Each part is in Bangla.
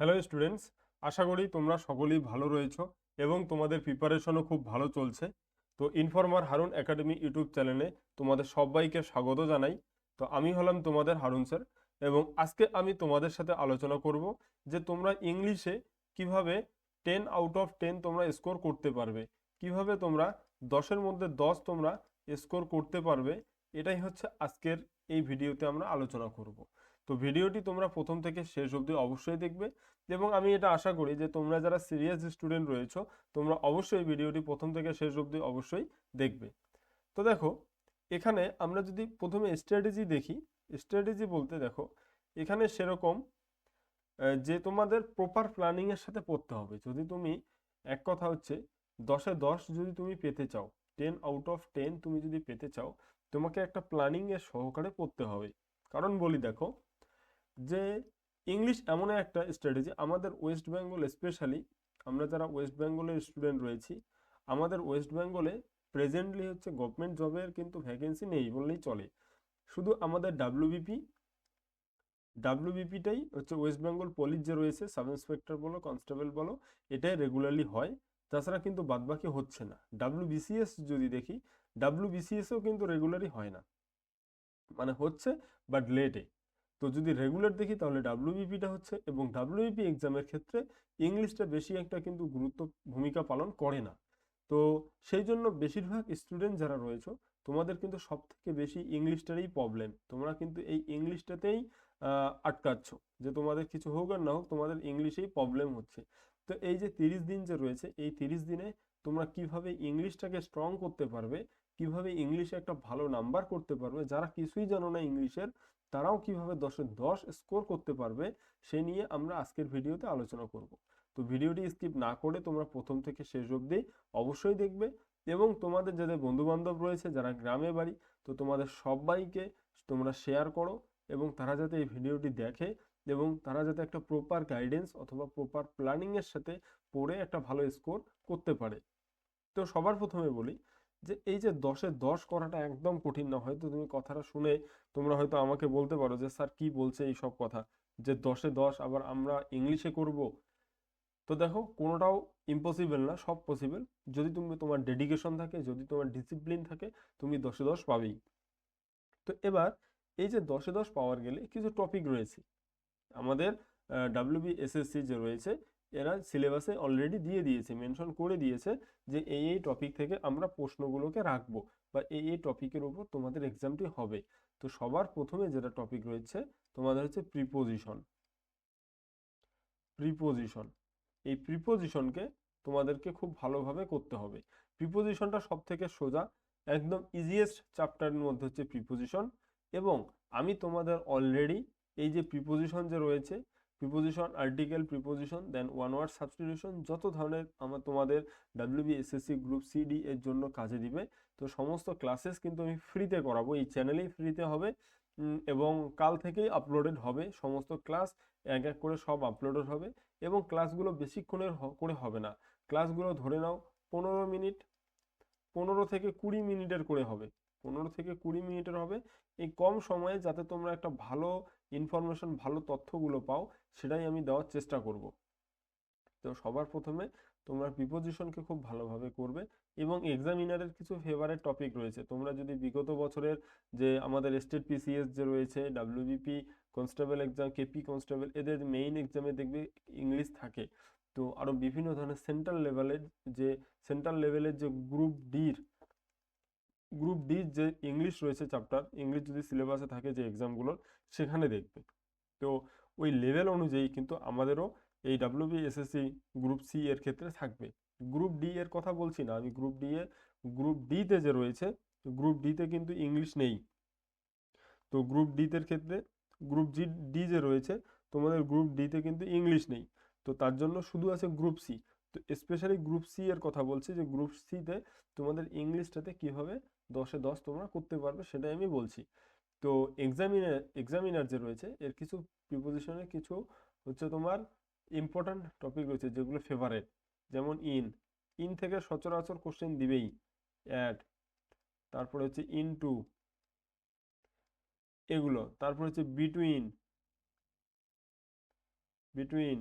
হ্যালো স্টুডেন্টস আশা করি তোমরা সকলেই ভালো রয়েছো এবং তোমাদের প্রিপারেশনও খুব ভালো চলছে। তো ইনফরমার হারুন একাডেমি ইউটিউব চ্যানেলে তোমাদের সবাইকে স্বাগত জানাই। তো আমি হলাম তোমাদের হারুন স্যার এবং আজকে আমি তোমাদের সাথে আলোচনা করব যে তোমরা ইংলিশে কীভাবে টেন আউট অফ টেন তোমরা স্কোর করতে পারবে, কীভাবে তোমরা দশের মধ্যে দশ তোমরা স্কোর করতে পারবে, এটাই হচ্ছে আজকের এই ভিডিওতে আমরা আলোচনা করব। তো ভিডিওটি তোমরা প্রথম থেকে শেষ অবধি অবশ্যই দেখবে এবং আমি এটা আশা করি যে তোমরা যারা সিরিয়াস স্টুডেন্ট রয়েছো, তোমরা অবশ্যই ভিডিওটি প্রথম থেকে শেষ অবধি অবশ্যই দেখবে। তো দেখো, এখানে আমরা যদি প্রথমে স্ট্র্যাটেজি দেখি স্ট্র্যাটেজি বলতে দেখো, এখানে সেরকম যে তোমাদের প্রপার প্ল্যানিংয়ের সাথে পড়তে হবে। যদি তুমি, এক কথা হচ্ছে, দশে দশ যদি তুমি পেতে চাও টেন আউট অফ টেন তুমি যদি পেতে চাও, তোমাকে একটা প্ল্যানিংয়ের সহকারে পড়তে হবে। কারণ বলি দেখো যে ইংলিশ এমন একটা স্ট্র্যাটেজি আমাদের ওয়েস্ট বেঙ্গল স্পেশালি আমরা যারা ওয়েস্ট বেঙ্গলের স্টুডেন্ট রয়েছি, আমাদের ওয়েস্ট বেঙ্গলে প্রেজেন্টলি হচ্ছে গভর্নমেন্ট জবের কিন্তু ভ্যাকেন্সি নেই বললেই চলে। শুধু আমাদের ডাব্লিউবিপি ডাব্লিউবিপিটাই হচ্ছে ওয়েস্ট বেঙ্গল পুলিশ যে রয়েছে সাব ইন্সপেক্টর বলো কনস্টেবল বলো, এটাই রেগুলারলি হয়। তাছাড়া কিন্তু বাদবাকি হচ্ছে না। ডাব্লিউবিসিএস যদি দেখি ডাব্লিউবিসিএসও কিন্তু রেগুলারই হয় না। মানে হচ্ছে বাট লেটে তো যদি রেগুলার দেখি তাহলে ডাব্লিউবিপিটা হচ্ছে এবং ডাব্লিউবিপি এক্সামের ক্ষেত্রে ইংলিশটা বেশি একটা কিন্তু গুরুত্ব ভূমিকা পালন করে না। তো সেই জন্য বেশিরভাগ স্টুডেন্ট যারা রয়েছে, তোমাদের কিন্তু সব থেকে বেশি ইংলিশটারই প্রবলেম তোমরা কিন্তু এই ইংলিশটাতেই আটকাচ্ছ যে তোমাদের কিছু হোক আর না হোক তোমাদের ইংলিশেই প্রবলেম হচ্ছে। তো এই যে তিরিশ দিন যে রয়েছে, এই তিরিশ দিনে তোমরা কীভাবে ইংলিশটাকে স্ট্রং করতে পারবে, কীভাবে ইংলিশে একটা ভালো নাম্বার করতে পারবে, যারা কিছুই জানো না ইংলিশের তারাও কীভাবে দশে দশ স্কোর করতে পারবে, সে নিয়ে আমরা আজকের ভিডিওতে আলোচনা করব। তো ভিডিওটি স্কিপ না করে তোমরা প্রথম থেকে শেষ অবধি অবশ্যই দেখবে এবং তোমাদের যাদের বন্ধু বান্ধব রয়েছে, যারা গ্রামে বাড়ি, তো তোমাদের সবাইকে তোমরা শেয়ার করো এবং তারা যাতে এই ভিডিওটি দেখে এবং তারা যাতে একটা প্রপার গাইডেন্স অথবা প্রপার প্ল্যানিংয়ের সাথে পড়ে একটা ভালো স্কোর করতে পারে। তো সবার প্রথমে বলি যে এই যে দশে দশ করাটা একদম কঠিন না, হয়তো তুমি কথাটা শুনে তোমরা হয়তো আমাকে বলতে পারো যে, স্যার, কি বলছে এই সব কথা? যে দশে দশ আবার আমরা ইংলিশে করব। তো দেখো, কোনোটাও ইম্পসিবল না, সব পসিবল যদি তুমি তোমার ডেডিকেশন থাকে, যদি তোমার ডিসিপ্লিন থাকে, তুমি দশে দশ পাবেই। তো এবার এই যে দশে দশ পাওয়ার গেলে কিছু টপিক রয়েছে। আমাদের ডাব্লিউবি এসএসসি যে রয়েছে এরা সিলেবাসে অলরেডি দিয়ে দিয়েছে মেনশন করে দিয়েছে যে এই এই টপিক থেকে আমরা প্রশ্নগুলোকে রাখব বা এই এই টপিকের উপর তোমাদের এক্সামটি হবে। তো সবার প্রথমে যেটা টপিক রয়েছে, তোমাদের হচ্ছে প্রিপোজিশন প্রিপোজিশন এই প্রিপোজিশনকে তোমাদেরকে খুব ভালোভাবে করতে হবে। প্রিপোজিশনটা সব থেকে সোজা, একদম ইজিয়েস্ট চ্যাপ্টারের মধ্যে হচ্ছে প্রিপোজিশন এবং আমি তোমাদের অলরেডি এই যে প্রিপোজিশন যে রয়েছে preposition article preposition then one word substitution যত ধরনের আমার তোমাদের ডাব্লিউবি এসএসসি গ্রুপ সিডি এর জন্য কাজে দিবে, তো সমস্ত ক্লাসেস কিন্তু আমি ফ্রিতে করাবো, এই চ্যানেলেই ফ্রিতে হবে এবং কাল থেকেই আপলোডেড হবে, সমস্ত ক্লাস এক এক করে সব আপলোডেড হবে, এবং ক্লাসগুলো বেশিক্ষণের করে হবে না। ক্লাসগুলো ধরে নাও, পনেরো মিনিট, পনেরো থেকে কুড়ি মিনিটের করে হবে, পনেরো থেকে কুড়ি মিনিটের হবে, এই কম সময়ে যাতে তোমরা একটা ভালো ইনফরমেশন ভালো তথ্যগুলো পাও, সেটাই আমি দেওয়ার চেষ্টা করব। তো সবার প্রথমে তোমরা প্রিপোজিশনকে খুব ভালোভাবে করবে এবং এক্সামিনারের কিছু ফেভারেট টপিক রয়েছে। তোমরা যদি বিগত বছরের যে আমাদের স্টেট পিসিএস যে রয়েছে WBP constable exam KP constable এদের মেইন এক্সামে দেখবে ইংলিশ থাকে। তো আরও বিভিন্ন ধরনের সেন্ট্রাল লেভেলের যে সেন্ট্রাল লেভেলের যে গ্রুপ ডির গ্রুপ ডির যে ইংলিশ রয়েছে চ্যাপ্টার ইংলিশ যদি সিলেবাসে থাকে যে এক্সামগুলোর সেখানে দেখবে। তো ওই লেভেল অনুযায়ী কিন্তু আমাদেরও এই ডাব্লিউবি এসএসসি গ্রুপ সি এর ক্ষেত্রে থাকবে। গ্রুপ ডি এর কথা বলছি না, আমি গ্রুপ ডি এর গ্রুপ ডিতে যে রয়েছে গ্রুপ ডিতে কিন্তু ইংলিশ নেই। তো গ্রুপ ডিতে ক্ষেত্রে গ্রুপ জি ডি যে রয়েছে, তোমাদের গ্রুপ ডিতে কিন্তু ইংলিশ নেই। তো তার জন্য শুধু আছে গ্রুপ সি তো স্পেশালি গ্রুপ সি এর কথা বলছি যে গ্রুপ সিতে তোমাদের ইংলিশটাতে কীভাবে দশে দশ তোমরা করতে পারবে, সেটাই আমি বলছি। তো এক্সামিনার এক্সামিনার যে রয়েছে, এর কিছু প্রিপোজিশনের কিছু হচ্ছে তোমার ইম্পর্ট্যান্ট টপিক রয়েছে, যেগুলো ফেভারেট যেমন ইন ইন থেকে সচরাচর কোশ্চেন দিবেই। অ্যাড তারপরে হচ্ছে ইন টু এগুলো। তারপর হচ্ছে বিটুইন বিটুইন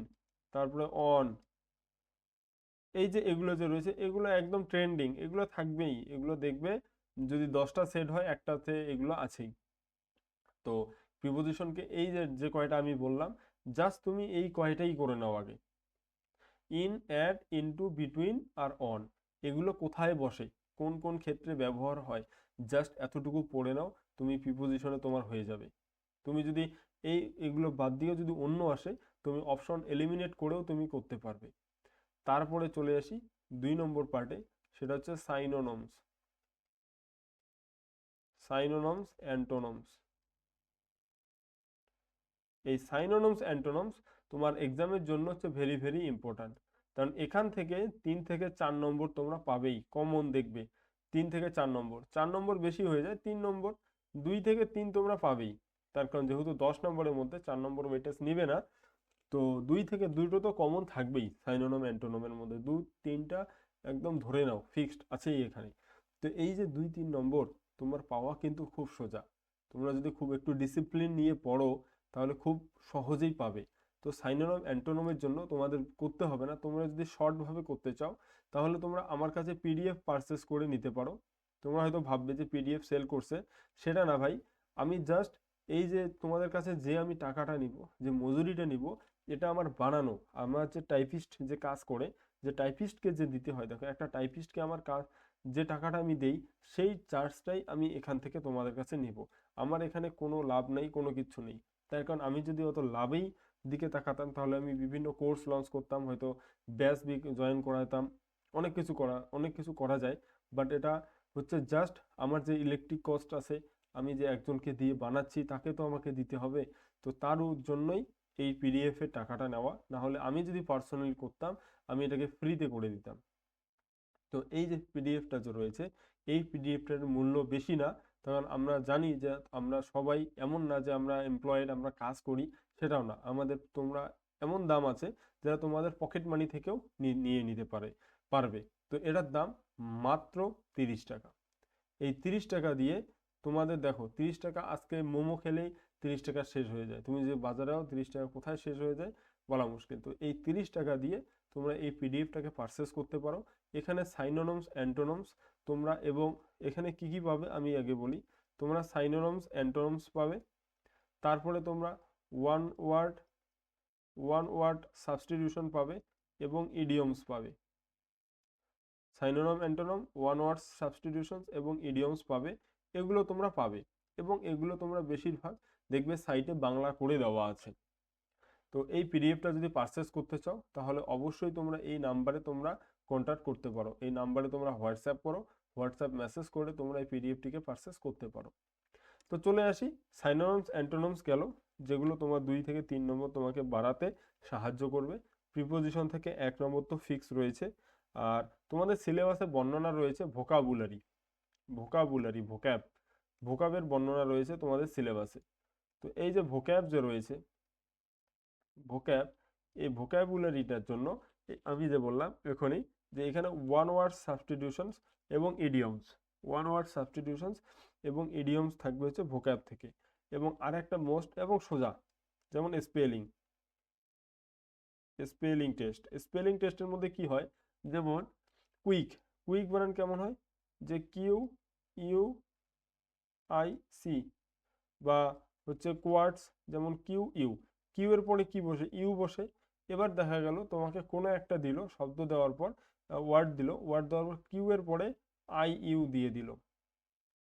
তারপরে অন এই যে এগুলো যে রয়েছে, এগুলো একদম ট্রেন্ডিং এগুলো থাকবেই। এগুলো দেখবে যদি দশটা সেট হয়, একটাতে এগুলো আছেই। তো প্রিপোজিশনকে এই যে যে কয়টা আমি বললাম জাস্ট তুমি এই কয়টাই করে নাও আগে। ইন অ্যাট ইনটু বিটুইন আর অন এগুলো কোথায় বসে? কোন কোন ক্ষেত্রে ব্যবহার হয়? জাস্ট এতটুকু পড়ে নাও, তুমি প্রিপোজিশনে তোমার হয়ে যাবে। তুমি যদি এই, এগুলো বাদ দিয়েও যদি অন্য আসে, তুমি অপশন এলিমিনেট করেও তুমি করতে পারবে। তারপরে চলে আসি দুই নম্বর পার্টে সেটা হচ্ছে সাইনোনমস সাইনোনমস অ্যান্টোনমস এই সাইনোনমস অ্যান্টোনমস তোমার এক্সামের জন্য হচ্ছে ভেরি ভেরি ইম্পর্ট্যান্ট কারণ এখান থেকে তিন থেকে চার নম্বর তোমরা পাবেই কমন দেখবে। তিন থেকে চার নম্বর। চার নম্বর বেশি হয়ে যায়, তিন নম্বর। দুই থেকে তিন তোমরা পাবেই। তার কারণ যেহেতু দশ নম্বরের মধ্যে চার নম্বর ওয়েটেজ নিবে না, তো দুই থেকে দুটো তো কমন থাকবেই সাইনোনম অ্যান্টোনমের মধ্যে। দু, তিনটা একদম ধরে নাও ফিক্সড আছেই এখানে। তো এই যে দুই, তিন নম্বর তোমার পাওয়া কিন্তু খুব সোজা। তোমরা যদি খুব একটু ডিসিপ্লিন নিয়ে পড়ো, তাহলে খুব সহজেই পাবে। তো সাইনোনম অ্যান্টোনমের জন্য তোমাদের করতে হবে না। তোমরা যদি শর্টভাবে করতে চাও, তাহলে তোমরা আমার কাছে পিডিএফ পারচেস করে নিতে পারো। তোমরা হয়তো ভাববে যে পিডিএফ সেল করছে। সেটা না ভাই। আমি জাস্ট এই যে তোমাদের কাছে যে আমি টাকাটা নিব, যে মজুরিটা নিব, এটা আমার বানানো। আমার যে টাইপিস্ট যে কাজ করে, যে টাইপিস্টকে যে দিতে হয়, দেখো একটা টাইপিস্টকে আমার কাজ যে টাকাটা আমি দেই, সেই চার্জটাই আমি এখান থেকে তোমাদের কাছে নিব। আমার এখানে কোনো লাভ নেই, কোনো কিছু নেই। তার কারণ আমি যদি অত লাভেই দিকে তাকাতাম, তাহলে আমি বিভিন্ন কোর্স লঞ্চ করতাম, হয়তো ব্যাচ জয়েন করাতাম, অনেক কিছু করা, অনেক কিছু করা যায়। বাট এটা হচ্ছে জাস্ট আমার যে ইলেকট্রিক কস্ট আছে, আমি যে একজনকে দিয়ে বানাচ্ছি, তাকে তো আমাকে দিতে হবে। তো তার জন্যই এই পিডিএফ এর টাকাটা নেওয়া। না হলে আমি যদি পার্সোনালি করতাম, আমি এটাকে ফ্রিতে করে দিতাম। তো এই যে পিডিএফটা যে রয়েছে, এই পিডিএফটার মূল্য বেশি না। কারণ আমরা জানি যে আমরা সবাই এমন না যে আমরা এমপ্লয়েড আমরা কাজ করি, সেটাও না। আমাদের তোমরা এমন দাম আছে যারা তোমাদের পকেট মানি থেকেও নিয়ে নিতে পারে, পারবে। তো এটার দাম মাত্র তিরিশ টাকা। এই তিরিশ টাকা দিয়ে তোমাদের দেখো, তিরিশ টাকা আজকে মোমো খেলেই তিরিশ টাকা শেষ হয়ে যায়। তুমি যে বাজারেও তিরিশ টাকা কোথায় শেষ হয়ে যায়? বলা মুশকিল। তো এই তিরিশ টাকা দিয়ে তোমরা এই পিডিএফটাকে পারচেস করতে পারো। এখানে সাইনোনমস, অ্যান্টোনমস তোমরা এবং এখানে কি কি পাবে আমি আগে বলি। তোমরা সাইনোনমস, অ্যান্টোনমস পাবে। তারপরে তোমরা one word one word substitution পাবে এবং ইডিয়মস পাবে। Synonym, antonym, one word substitutions এবং ইডিয়মস পাবে। এগুলো তোমরা পাবে এবং এগুলো তোমরা বেশিরভাগ দেখবে সাইটে বাংলা করে দেওয়া আছে। তো এই পিডিএফটা যদি পারচেস করতে চাও, তাহলে অবশ্যই তোমরা এই নাম্বারে তোমরা কন্ট্যাক্ট করতে পারো। এই নাম্বারে তোমরা হোয়াটসঅ্যাপ করো হোয়াটসঅ্যাপ মেসেজ করে তোমরা এই পিডিএফটিকে পারচেস করতে পারো। তো চলে আসি সাইনোনমস অ্যান্টোনমস গেল, যেগুলো তোমার দুই থেকে তিন নম্বর তোমাকে বাড়াতে সাহায্য করবে। প্রিপোজিশন থেকে এক নম্বর তো ফিক্স রয়েছে। আর তোমাদের সিলেবাসে বর্ণনা রয়েছে ভোকাবুলারি ভোকাবুলারি ভোক্যাব ভোকাবের বর্ণনা রয়েছে তোমাদের সিলেবাসে তো এই যে ভোক্যাব যে রয়েছে ভোক্যাব এই ভোক্যাবুলারিটার জন্য আমি যে বললাম এখনই যে এখানে ওয়ান ওয়ার্ড সাবস্টিটিউশনস এবং ইডিয়মস ওয়ান ওয়ার্ড সাবস্টিটিউশনস এবং ইডিয়মস থাকবে হচ্ছে ভোক্যাব থেকে এবং আরেকটা মোস্ট এবং সোজা, যেমন স্পেলিং স্পেলিং টেস্ট স্পেলিং টেস্টের মধ্যে কি হয়? যেমন কুইক কুইক বানান কেমন হয়? যে কিউ ইউ আই সি বা হচ্ছে কোয়ার্টস যেমন কিউ ইউ কিউ এর পরে কি বসে, ইউ বসে। এবার দেখা গেল তোমাকে কোনো একটা দিল, শব্দ দেওয়ার পর ওয়ার্ড দিল। ওয়ার্ড দেওয়ার পর কিউ এর পরে আই ইউ দিয়ে দিল।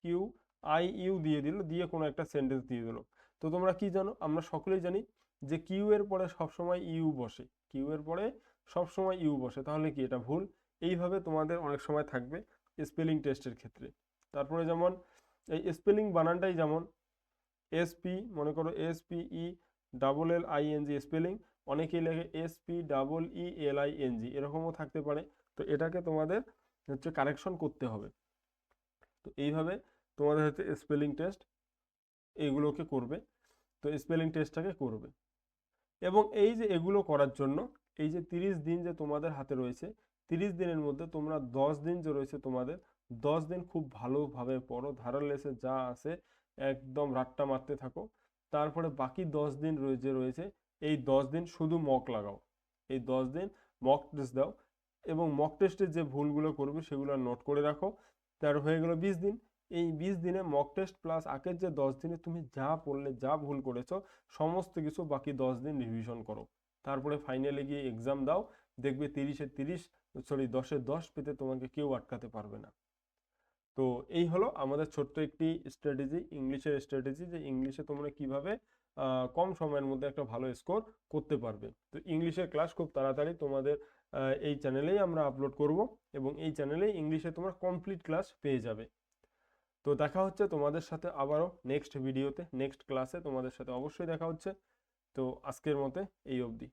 কিউ আই ইউ দিয়ে দিল, দিয়ে কোনো একটা সেন্টেন্স দিয়ে দিল। তো তোমরা কি জানো? আমরা সকলেই জানি যে কিউ এর পরে সবসময় ইউ বসে। কিউ এর পরে সবসময় ইউ বসে। তাহলে কি এটা ভুল? এইভাবে তোমাদের অনেক সময় থাকবে স্পেলিং টেস্টের ক্ষেত্রে। তারপরে যেমন এই স্পেলিং বানানটাই যেমন এস পি মনে করো S P E double L I N G spelling অনেকেই লেখে S P double E L I N G এরকমও থাকতে পারে। তো এটাকে তোমাদের হচ্ছে কারেকশন করতে হবে। তো এইভাবে তোমাদের হচ্ছে স্পেলিং টেস্ট এইগুলোকে করবে। তো স্পেলিং টেস্টটাকে করবে। এবং এই যে এগুলো করার জন্য, এই যে তিরিশ দিন যে তোমাদের হাতে রয়েছে, তিরিশ দিনের মধ্যে তোমরা দশ দিন যে রয়েছে তোমাদের, দশ দিন খুব ভালোভাবে পড়ো। ধারালেসে যা আছে একদম রাট্টা মারতে থাকো। তারপরে বাকি দশ দিন যে রয়েছে, এই দশ দিন শুধু মক লাগাও। এই দশ দিন মক টেস্ট দাও এবং মক টেস্টের যে ভুলগুলো করবে সেগুলো নোট করে রাখো। তার হয়ে গেল বিশ দিন। এই বিশ দিনে মক টেস্ট প্লাস আগের যে দশ দিনে তুমি যা পড়লে, যা ভুল করেছ, সমস্ত কিছু বাকি দশ দিন রিভিশন করো। তারপরে ফাইনালে গিয়ে এক্সাম দাও। দেখবে তিরিশে তিরিশ সরি দশে দশ পেতে তোমাকে কেউ আটকাতে পারবে না। তো এই হলো আমাদের ছোট্ট একটি স্ট্র্যাটেজি ইংলিশের স্ট্র্যাটেজি যে ইংলিশে তোমরা কীভাবে কম সময়ের মধ্যে একটা ভালো স্কোর করতে পারবে। তো ইংলিশের ক্লাস খুব তাড়াতাড়ি তোমাদের এই চ্যানেলেই আমরা আপলোড করব এবং এই চ্যানেলেই ইংলিশে তোমরা কমপ্লিট ক্লাস পেয়ে যাবে। তো দেখা হচ্ছে তোমাদের সাথে আবারও নেক্সট ভিডিওতে নেক্সট ক্লাসে তোমাদের সাথে অবশ্যই দেখা হচ্ছে। তো আজকের মতে এই অবধি।